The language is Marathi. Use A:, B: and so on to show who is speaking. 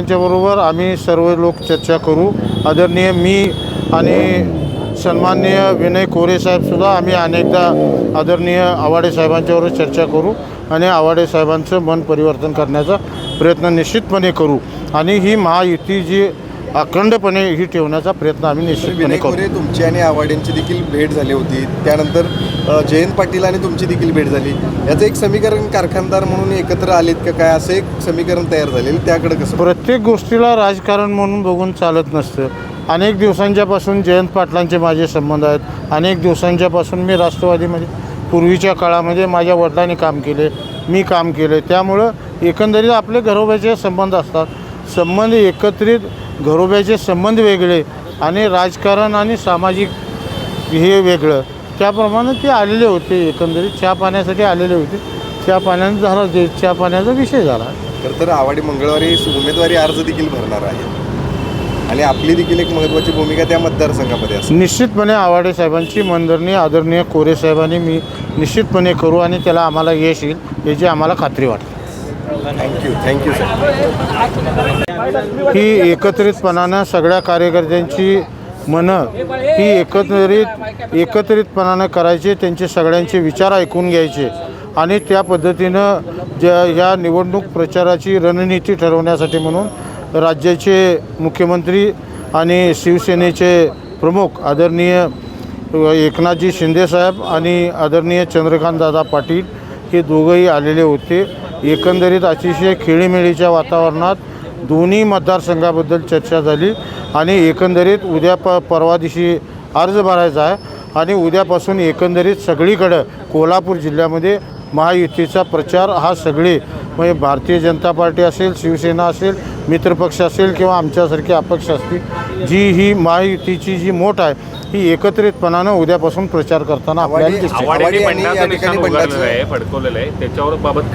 A: त्यांच्याबरोबर आम्ही सर्व लोक चर्चा करू. आदरणीय मी आणि सन्माननीय विनय कोरे साहेबसुद्धा आम्ही अनेकदा आदरणीय आवाडे साहेबांच्याबरोबर चर्चा करू आणि आवाडे साहेबांचं मन परिवर्तन करण्याचा प्रयत्न निश्चितपणे करू. आणि ही महायुती जी अखंडपणे ही ठेवण्याचा प्रयत्न आम्ही निश्चितपणे
B: विनय
A: करू.
B: तुमची आणि आवाडेंची देखील भेट झाली होती. त्यानंतर अ, जयंत पाटील आणि तुमची देखील भेट झाली. याचं एक समीकरण कारखानदार म्हणून एकत्र आलेत का काय? असं एक समीकरण तयार झालेलं त्याकडे कसं?
A: प्रत्येक गोष्टीला राजकारण म्हणून बघून चालत नसतं. अनेक दिवसांच्यापासून जयंत पाटलांचे माझे संबंध आहेत. अनेक दिवसांच्यापासून मी राष्ट्रवादीमध्ये पूर्वीच्या काळामध्ये माझ्या वडिलांनी काम केले मी काम केले. त्यामुळं एकंदरीत आपले घरोब्याचे संबंध असतात. संबंध एकत्रित घरोब्याचे संबंध वेगळे आणि राजकारण आणि सामाजिक हे वेगळं. त्याप्रमाणे ते आलेले होते एकंदरीत. चहा पाण्यासाठी आलेले होते. चहा पाण्यानं झाला जे चहा पाण्याचा विषय झाला.
B: खरं तर आवाडी मंगळवारी उमेदवारी अर्ज देखील भरणार आहे. आणि आपली देखील एक महत्त्वाची भूमिका त्या मतदारसंघामध्ये असेल
A: निश्चितपणे आवाडे साहेबांची मनधरणी आदरणीय कोरे साहेबांनी मी निश्चितपणे करू आणि त्याला आम्हाला यश येईल याची आम्हाला खात्री वाटते.
B: Thank you thank you sir
A: ही एकत्रितपणानं सगळ्या कार्यकर्त्यांची मनं ही एकत्रित एकत्रितपणानं करायचे त्यांचे सगळ्यांचे विचार ऐकून घ्यायचे आणि त्या पद्धतीनं ज्या ह्या निवडणूक प्रचाराची रणनीती ठरवण्यासाठी म्हणून राज्याचे मुख्यमंत्री आणि शिवसेनेचे प्रमुख आदरणीय एकनाथजी शिंदेसाहेब आणि आदरणीय चंद्रकांतदादा पाटील हे दोघंही आलेले होते. एकंदरीत अतिशय खेळीमेळीच्या वातावरणात दोन्ही मतदारसंघाबद्दल चर्चा झाली आणि एकंदरीत उद्या प परवा दिवशी अर्ज भरायचा आहे आणि उद्यापासून एकंदरीत सगळीकडं कोल्हापूर जिल्ह्यामध्ये महायुतीचा प्रचार हा सगळे म्हणजे भारतीय जनता पार्टी असेल शिवसेना असेल मित्रपक्ष असेल किंवा आमच्यासारखे अपक्ष असतील जी ही महायुतीची जी मोठ आहे ही एकत्रितपणानं उद्यापासून प्रचार करताना आपल्याला दिसते.
C: आहे. त्याच्यावर बाबत काय